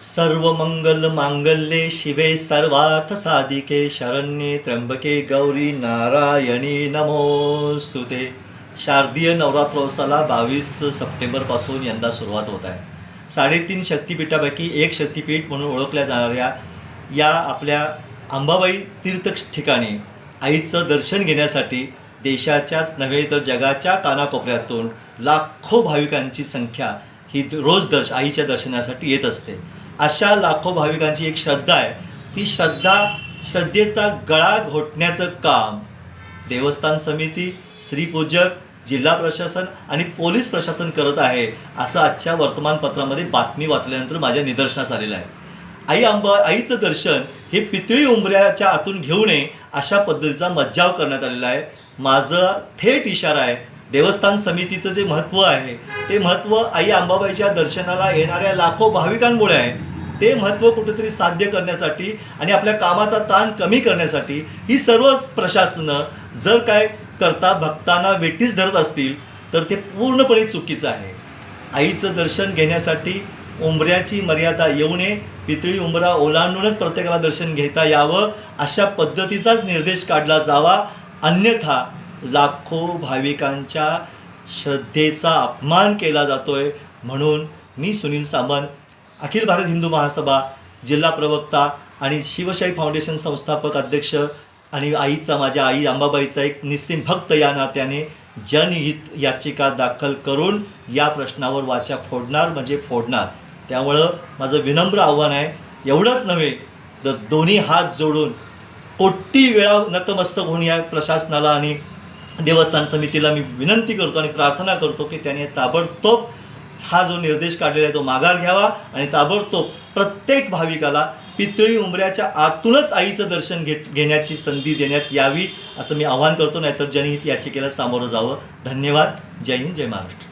सर्व मंगल मांगल्ये शिवे सर्वार्थ साधिके शरण्ये त्र्यंबके गौरी नारायणी नमोस्तुते शारदीय नवरात्रोत्सवाला बावीस सप्टेंबरपासून यंदा सुरुवात होत आहे. साडेतीन शक्तिपीठापैकी एक शक्तिपीठ म्हणून ओळखल्या जाणाऱ्या या आपल्या अंबाबाई तीर्थ ठिकाणी आईचं दर्शन घेण्यासाठी देशाच्याच नव्हे तर जगाच्या कानाकोपऱ्यातून लाखो भाविकांची संख्या ही रोज दर्श आईच्या दर्शनासाठी येत असते. अशा लाखो भाविकांची एक श्रद्धा आहे. ती श्रद्धा श्रद्धेचा गळा घोटण्याचं काम. देवस्थान समिती श्रीपूजक जिल्हा प्रशासन आणि पोलीस प्रशासन करत आहे असं आजच्या वर्तमानपत्रामध्ये बातमी वाचल्यानंतर माझ्या निदर्शनास आलेलं आहे. आई अंबा आईचं दर्शन हे पितळी उंबऱ्याच्या आतून घेऊ नये अशा पद्धतीचा मज्जाव करण्यात आलेला आहे. माझा थेट इशारा आहे देवस्थान समितीचं जे महत्त्व आहे ते महत्त्व आई अंबाबाईच्या दर्शनाला येणाऱ्या लाखो भाविकांमुळे आहे. ते महत्त्व कुठेतरी साध्य करण्यासाठी आणि आपल्या कामाचा ताण कमी करण्यासाठी ही सर्व प्रशासनं जर काय करता भक्तांना वेटीस धरत असतील तर ते पूर्णपणे चुकीचं आहे. आईचं दर्शन घेण्यासाठी उंबऱ्याची मर्यादा येऊ नये पितळी उंबरा ओलांडूनच प्रत्येकाला दर्शन घेता यावं अशा पद्धतीचाच निर्देश काढला जावा. अन्यथा लाखो भाविकांच्या श्रद्धेचा अपमान केला जातोय. म्हणून मी सुनील सामंत अखिल भारत हिंदू महासभा जिल्हा प्रवक्ता आणि शिवशाही फाउंडेशन संस्थापक अध्यक्ष आणि आईचा माझ्या आई अंबाबाईचा एक निस्सिम भक्त या नात्याने जनहित याचिका दाखल करून या प्रश्नावर वाचा फोडणार म्हणजे फोडणार. त्यामुळं माझं विनम्र आव्हान आहे एवढंच नव्हे तर दोन्ही हात जोडून कोटी वेळा नतमस्तक होऊन या प्रशासनाला आणि देवस्थान समितीला मी विनंती करतो आणि प्रार्थना करतो की त्याने ताबडतोब हा जो निर्देश काढलेला आहे तो माघार घ्यावा आणि ताबडतोब प्रत्येक भाविकाला पितळी उंबऱ्याच्या आतूनच आईचं दर्शन घेत घेण्याची संधी देण्यात यावी असं मी आवाहन करतो. नाहीतर जनहित याचिकेला सामोरं जावं. धन्यवाद. जय हिंद जय महाराष्ट्र.